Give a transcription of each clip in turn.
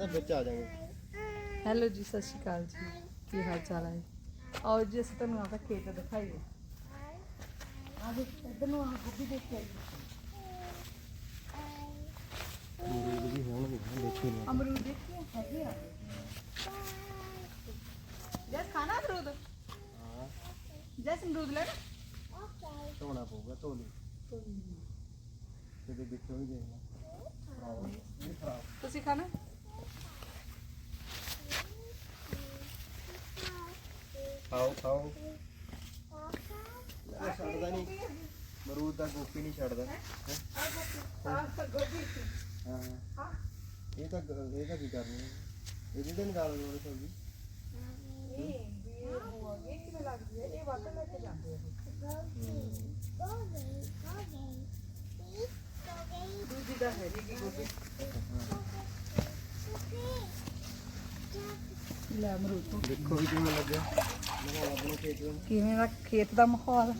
ਉਹਦੇ ਵਿੱਚ ਆ ਜਾਵਾਂਗੇ ਹੈਲੋ ਜੀ ਸਤਿ ਸ਼੍ਰੀ ਅਕਾਲ ਜੀ। ਕੀ ਹਾਲ ਚਾਲ ਹੈ? ਆਓ ਜੀ ਅਸੀਂ ਤੁਹਾਨੂੰ ਆਪਦਾ ਖੇਤ ਦਿਖਾਈਏ। ਆ ਦੇਖ ਇੱਧਰ ਨੂੰ ਆ ਗੋਭੀ ਦੇਖ ਕੇ ਅਮਰੂਦ ਵੀ ਹੋਣਗੇ ਦੇਖੀ ਨਹੀਂ ਅਮਰੂਦ ਦੇਖੀਏ ਹੈਗੇ ਆ। ਜਸ ਖਾਣਾ ਅਮਰੂਦ? ਹਾਂ। ਜਸ ਅਮਰੂਦ ਲੈਣਾ? ਧੋਣਾ ਪਊਗਾ ਧੋ ਲਈ। ਕਿਤੇ ਵਿੱਚੋਂ ਹੀ ਦੇਖ ਤੁਸੀਂ ਖਾਣਾ? ਖਾਓ ਖਾਓ ਇਹ ਛੱਡਦਾ ਨਹੀਂ ਅਮਰੂਦ ਦਾ ਗੋਪੀ ਨਹੀਂ ਛੱਡਦਾ ਹੈਂ? ਆ ਗੋਭੀ ਹਾਂ ਹਾਂ ਇਹ ਤਾਂ ਗ- ਇਹ ਤਾਂ ਕੀ ਕਰਨੀ ਹੈ ਇਹਦੀ ਤਾਂ ਨਿਕਾਲ ਲਓ ਸਬਜ਼ੀ ਇਹ ਇਹ ਕਿਵੇਂ ਲੱਗਦੀ ਹੈ ਇਹ ਵਾਟਰ ਲੈ ਕੇ ਜਾਂਦੇ ਆ ਦੂਜੀ ਦਾ ਹੈ ਜੀ ਗੋਭੀ ਲੈ ਅਮਰੂਦ ਤੋਂ ਦੇਖੋ ਵੀ ਕਿਵੇਂ ਲੱਗਿਆ ਮੈਂ ਆਪਣੇ ਖੇਤ ਨੂੰ ਕਿਵੇਂ ਦਾ ਖੇਤ ਦਾ ਮਾਹੌਲ?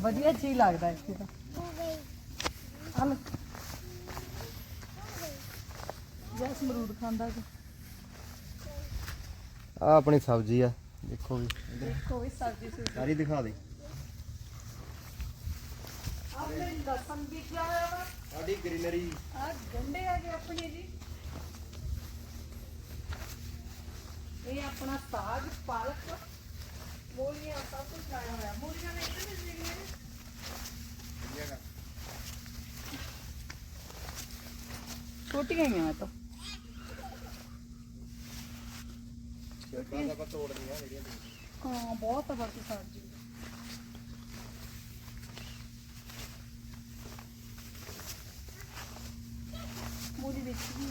ਵਧੀਆ ਜੀ ਲੱਗਦਾ ਇੱਥੇ ਤਾਂ। ਹਲ ਜੈਸ ਅਮਰੂਦ ਖਾਂਦਾ ਜੀ ਆ ਆਪਣੀ ਸਬਜ਼ੀ ਆ ਦੇਖੋ ਵੀ। ਇੱਧਰ ਕੋਈ ਸਬਜ਼ੀ ਸੁਬਜ਼ੀ ਸਾਰੀ ਦਿਖਾ ਦੇ। ਆਪਣੇ ਲਸਣ ਵੀ ਕਿਆ ਹੋਇਆ ਵਾ? ਸਾਡੀ ਗ੍ਰੀਨਰੀ। ਆ ਗੰਡੇ ਆ ਗਏ ਆਪਣੇ ਜੀ। ਇਹ ਆਪਣਾ ਸਾਗ ਪਾਲਕ। ਮੂਲੀਆਂ ਸਭ ਕੁਝ ਲਾਇਆ ਹੋਇਆ। ਮੂਲੀਆਂ ਨੇ ਮਿਲ ਰਹੀਆਂ ਨੇ। ਛੋਟੀਆਂ ਹੀ ਆ ਤਾਂ। ਬਾਅਦ ਆਪਾਂ ਤੋੜਨੀਆਂ ਜਿਹੜੀਆਂ ਹਾਂ ਬਹੁਤ ਵਰਤੀ ਸਬਜ਼ੀ ਮੂਲੀ ਦੇਖੀ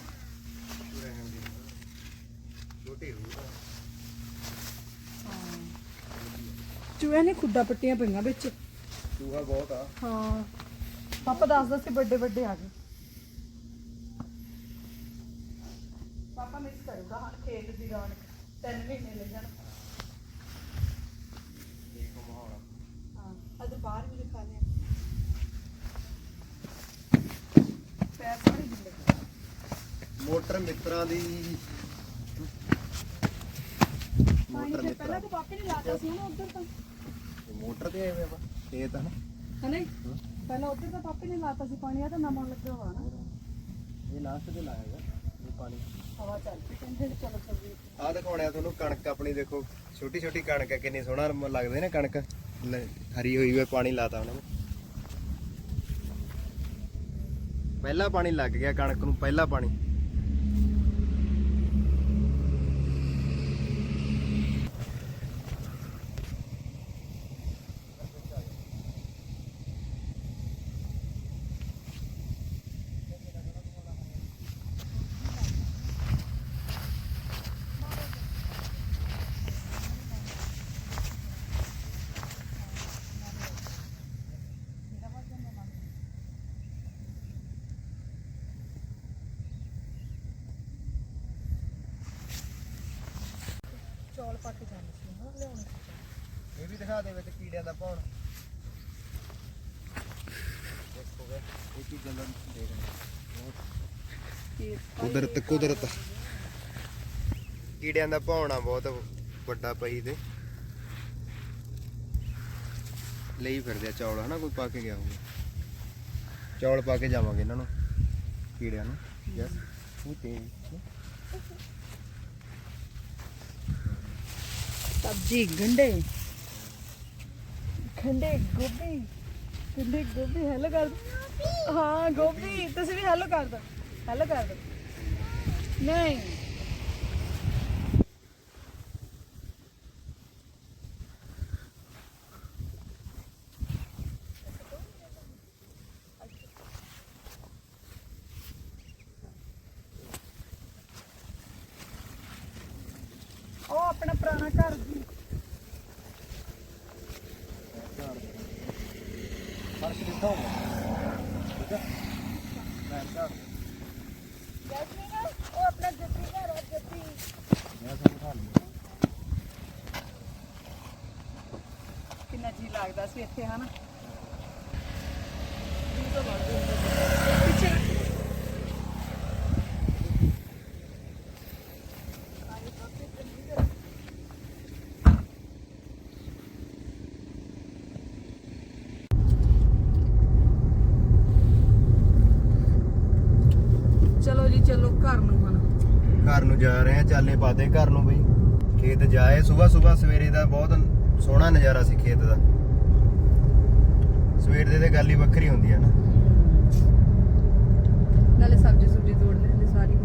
ਛੋਟੀ ਰੂਹ ਹਾਂ ਚੂਹਿਆਂ ਨੇ ਖੁੱਡਾ ਪੱਟੀਆਂ ਪਈਆਂ ਵਿੱਚ। ਚੂਹਾ ਬਹੁਤ ਆ। ਹਾਂ। ਪਾਪਾ ਦੱਸਦਾ ਸੀ ਵੱਡੇ ਵੱਡੇ ਆ ਗਏ। ਪਾਪਾ ਮਿਸ ਕਰੂਗਾ ਹਾਂ ਖੇਤ ਦੀ ਰੌਣਕ। ਤਿੰਨ ਮਹੀਨੇ ਲੈ ਜਾਣ। ਦੇਖੋ ਮਾਹੌਲ ਹਾਂ ਅੱਜ ਬਾਹਰ ਵੀ ਦਿਖਾ ਲਿਆ ਪੈਰ ਸਾਰੇ ਗਿੱਲੇ ਮੋਟਰ ਮਿੱਤਰਾਂ ਦੀ। ਪਾਣੀ ਮੋਟਰ ਤੇ ਮਿੱਤਰਾਂ ਪਹਿਲਾਂ ਤਾਂ ਪਾਪੇ ਨੇ ਲਾਤਾ ਸੀ ਨਾ ਉੱਧਰ ਤਾਂ। ਮੋਟਰ ਤੇ ਆਏ ਹੋਏ ਆਪਾਂ। ਖੇਤ ਆ ਨਾ। ਹੈ ਨਹੀਂ ਪਹਿਲਾਂ ਉੱਧਰ ਤਾਂ ਪਾਪੇ ਨੇ ਲਾਤਾ ਸੀ ਪਾਣੀ ਆ ਤਾਂ ਨਵਾਂ ਲੱਗਾ ਹੋਣਾ ਇਹ ਲਾਸਟ ਤੇ ਲਾਇਆ ਇਹ ਪਾਣੀ। ਹਵਾ ਚੱਲ ਪਈ ਕਹਿੰਦੇ ਨੇ ਚਲੋ ਚੱਲੀਏ। ਆ ਦਿਖਾਉਣਿਆ ਤੁਹਾਨੂੰ ਕਣਕ ਆਪਣੀ ਦੇਖੋ ਛੋਟੀ ਛੋਟੀ ਕਣਕ ਹੈ ਕਿੰਨੀ ਸੋਹਣਾ ਲੱਗਦੇ ਨੇ ਕਣਕ। ਲੈ, ਹਰੀ ਹੋਈ ਹੋਈ ਪਾਣੀ ਲਾਤਾ ਉਹਨਾਂ ਨੇ। ਪਹਿਲਾ ਪਾਣੀ ਲੱਗ ਗਿਆ ਕਣਕ ਨੂੰ ਪਹਿਲਾ ਪਾਣੀ। ਦਿਖਾ ਦੇ ਵਿੱਚ ਕੀੜਿਆਂ ਦਾ ਭੌਣ। ਇਹ ਦੇਖਣਾ। ਕੁਦਰਤ ਕੁਦਰਤ। ਕੀੜਿਆਂ ਦਾ ਭੌਣਾ ਬਹੁਤ ਵੱਡਾ ਪਈ ਤੇ। ਲਈ ਫਿਰਦੇ ਆ ਚੌਲ ਹਨਾ ਕੋਈ ਪਾ ਕੇ ਗਿਆ ਹੋਊਗਾ। ਚੌਲ ਪਾ ਕੇ ਜਾਵਾਂਗੇ ਇਹਨਾਂ ਨੂੰ ਕੀੜਿਆਂ ਨੂੰ। ਯਸ ਉਹ ਤੇ ਸਬਜੀ ਗੰਡੇ। ਗੰਡੇ ਗੋਭੀ ਗੰਡੇ ਗੋਭੀ ਹੈਲੋ ਕਰ ਦਿਓ। ਹਾਂ, ਗੋਭੀ, ਤੁਸੀਂ ਵੀ ਹੈਲੋ ਕਰ ਦੋ, ਹੈਲੋ ਕਰ ਦੋ। ਨਹੀਂ। ਉਹ ਆਪਣਾ ਪੁਰਾਣਾ ਘਰ ਜੀ। ਫਰਸ਼ ਕਿੱਥਾ ਠੀਕ ਹੈ ਮੈਂ ਤਾਂ ਜੈਸਮੀਨ ਉਹ ਆਪਣਾ ਜੱਤੀ ਘਰ ਹੈ ਜੱਤੀ ਮੈਂ ਤੁਹਾਨੂੰ ਦਿਖਾ ਲੂੰਗਾ ਕਿੰਨਾ ਜੀ ਲੱਗਦਾ ਸੀ ਇੱਥੇ, ਹਨਾ ਪਿੱਛੇ ਰੱਖ। ਚਲੋ ਘਰ ਨੂੰ ਹੁਣ। ਘਰ ਨੂੰ ਜਾ ਰਹੇ ਆ ਚਾਲੇ ਪਾਤੇ ਘਰ ਨੂੰ ਬਈ। ਖੇਤ ਜਾਏ ਸਵੇਰ ਸਵੇਰ ਸਵੇਰੇ ਦਾ ਬਹੁਤ ਸੋਹਣਾ ਨਜ਼ਾਰਾ ਸੀ ਖੇਤ ਦਾ। ਸਵੇਰ ਦੇ ਤੇ ਗੱਲ ਹੀ ਵੱਖਰੀ ਹੁੰਦੀ ਹੈ ਨਾ। ਨਾਲੇ ਸਬਜ਼ੀ ਸੁਬਜ਼ੀ ਤੋੜ ਲੈਂਦੇ ਸਾਰੀ।